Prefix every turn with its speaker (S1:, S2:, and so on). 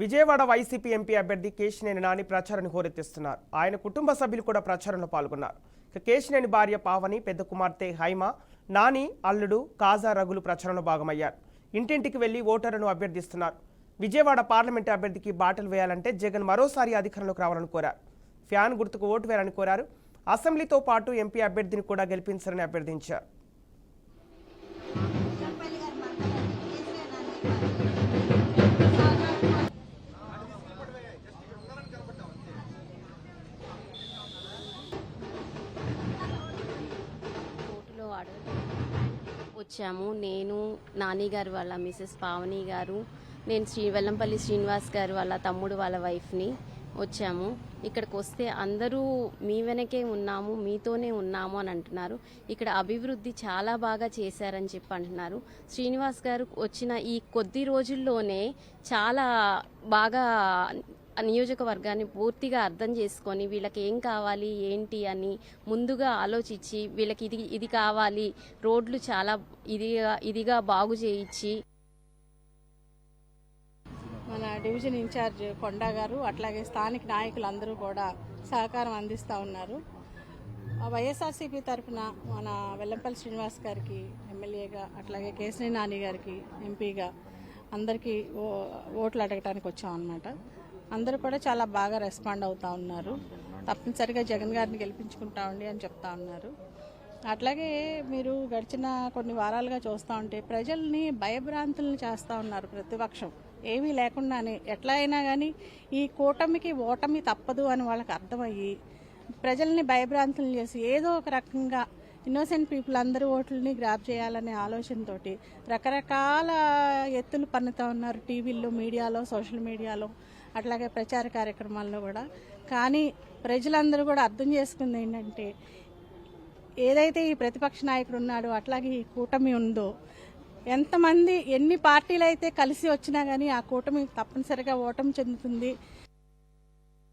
S1: Vijayawada YCP MP అభ్యర్థి కేశినేని నాని ప్రచారాన్ని హోరెత్తిస్తున్నారు. ఆయన కుటుంబ సభ్యులు కూడా ప్రచారంలో పాల్గొన్నారు. కేశినేని భార్య పావని పెద్ద కుమార్తె హైమ నాని అల్లుడు కాజా రగులు ప్రచారంలో భాగమయ్యారు. ఇంటింటికి వెళ్ళి ఓటర్లను అభ్యర్థిస్తున్నారు. విజయవాడ పార్లమెంటు అభ్యర్థికి బాటలు వేయాలంటే జగన్ మరోసారి అధికారంలోకి రావాలని కోరారు. ఫ్యాన్ గుర్తుకు ఓటు వేయాలని కోరారు. అసెంబ్లీతో పాటు ఎంపీ అభ్యర్థిని కూడా గెలిపించారని అభ్యర్థించారు.
S2: వాడు వచ్చాము. నేను నాని గారు వాళ్ళ మిసెస్ పావని గారు నేను శ్రీ వెల్లంపల్లి శ్రీనివాస్ గారు వాళ్ళ తమ్ముడు వాళ్ళ వైఫ్ని వచ్చాము. ఇక్కడికి వస్తే అందరూ మీ వెనకే ఉన్నాము మీతోనే ఉన్నాము అని అంటున్నారు. ఇక్కడ అభివృద్ధి చాలా బాగా చేశారని చెప్పి అంటున్నారు. శ్రీనివాస్ గారు వచ్చిన ఈ కొద్ది రోజుల్లోనే చాలా బాగా నియోజకవర్గాన్ని పూర్తిగా అర్థం చేసుకొని వీళ్ళకి ఏం కావాలి ఏంటి అని ముందుగా ఆలోచించి వీళ్ళకి ఇది ఇది కావాలి రోడ్లు చాలా ఇదిగా ఇదిగా బాగు చేయించి.
S3: మన డివిజన్ ఇన్ఛార్జ్ కొండా గారు అట్లాగే స్థానిక నాయకులు అందరూ కూడా సహకారం అందిస్తూ ఉన్నారు. ఆ వైఎస్ఆర్సీపీ తరఫున మన వెల్లంపల్లి శ్రీనివాస్ గారికి ఎమ్మెల్యేగా అట్లాగే కేసరి నాని గారికి ఎంపీగా అందరికీ ఓ- ఓట్లు అడగటానికి వచ్చాం అనమాట అందరూ కూడా చాలా బాగా రెస్పాండ్ అవుతా ఉన్నారు. తప్పనిసరిగా జగన్ గారిని గెలిపించుకుంటామండి అని చెప్తా ఉన్నారు. అట్లాగే మీరు గడిచిన కొన్ని వారాలుగా చూస్తూ ఉంటే ప్రజల్ని భయభ్రాంతులను చేస్తూ ఉన్నారు ప్రతిపక్షం. ఏమీ లేకుండానే ఎట్లా అయినా కానీ ఈ కూటమికి ఓటమి తప్పదు అని వాళ్ళకి అర్థమయ్యి ప్రజల్ని భయభ్రాంతులు చేసి ఏదో ఒక రకంగా ఇన్నోసెంట్ పీపుల్ అందరూ ఓట్లని గ్రాప్ చేయాలనే ఆలోచనతోటి రకరకాల ఎత్తులు పన్నుతూ ఉన్నారు టీవీల్లో మీడియాలో సోషల్ మీడియాలో అట్లాగే ప్రచార కార్యక్రమాల్లో కూడా. కానీ ప్రజలందరూ కూడా అర్థం చేసుకుంది ఏంటంటే ఏదైతే ఈ ప్రతిపక్ష నాయకుడు ఉన్నాడో అట్లాగే ఈ కూటమి ఉందో ఎంతమంది ఎన్ని పార్టీలు అయితే కలిసి వచ్చినా కానీ ఆ కూటమి తప్పనిసరిగా ఓటమి చెందుతుంది.